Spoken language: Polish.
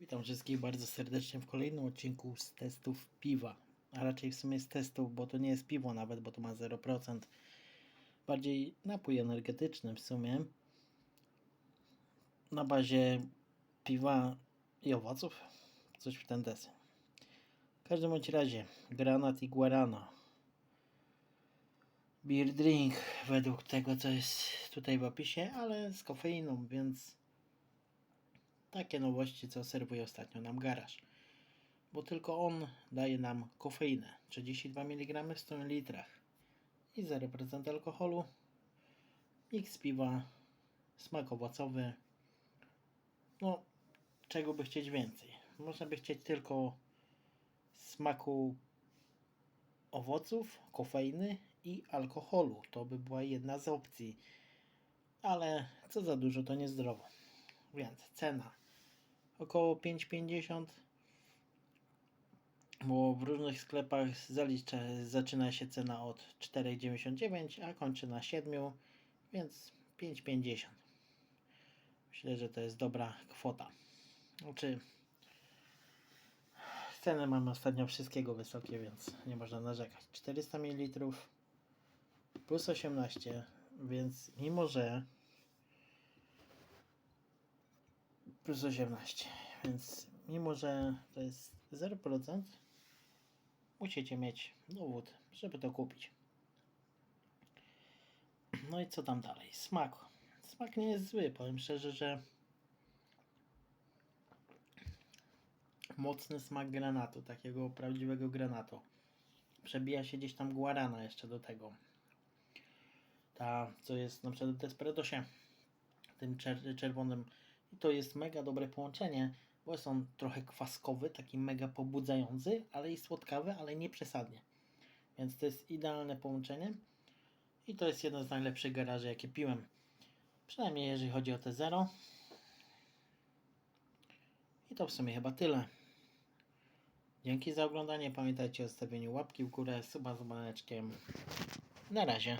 Witam wszystkich bardzo serdecznie w kolejnym odcinku z testów piwa. A raczej w sumie z testów, bo to nie jest piwo nawet, bo to ma 0%. Bardziej napój energetyczny w sumie. Na bazie piwa i owoców. Coś w ten deseń. W każdym bądź razie, granat i guarana. Beer drink według tego co jest tutaj w opisie, ale z kofeiną, więc takie nowości, co serwuje ostatnio nam garaż. Bo tylko on daje nam kofeinę. 32 mg w 100 ml i 0% alkoholu. Miks piwa, smak owocowy. No, czego by chcieć więcej? Można by chcieć tylko smaku owoców, kofeiny i alkoholu. To by była jedna z opcji. Ale co za dużo, to niezdrowo. Więc cena około 5,50 bo w różnych sklepach zalicza, zaczyna się cena od 4,99 a kończy na 7 więc 5,50 myślę, że to jest dobra kwota. Znaczy ceny mamy ostatnio wszystkiego wysokie, więc nie można narzekać. 400 ml plus 18 więc mimo, że plus 18. Więc mimo, że to jest 0%, musicie mieć dowód, żeby to kupić. No i co tam dalej? Smak. Smak nie jest zły. Powiem szczerze, że mocny smak granatu, takiego prawdziwego granatu. Przebija się gdzieś tam guarana jeszcze do tego. Ta, co jest na przykład w Desperadosie, tym czer czerwonym i to jest mega dobre połączenie, bo jest on trochę kwaskowy, taki mega pobudzający, ale i słodkawy, ale nie przesadnie. Więc to jest idealne połączenie. I to jest jeden z najlepszych garaży, jakie piłem. Przynajmniej jeżeli chodzi o te zero. I to w sumie chyba tyle. Dzięki za oglądanie. Pamiętajcie o stawieniu łapki w górę, suba z dzwoneczkiem. Na razie.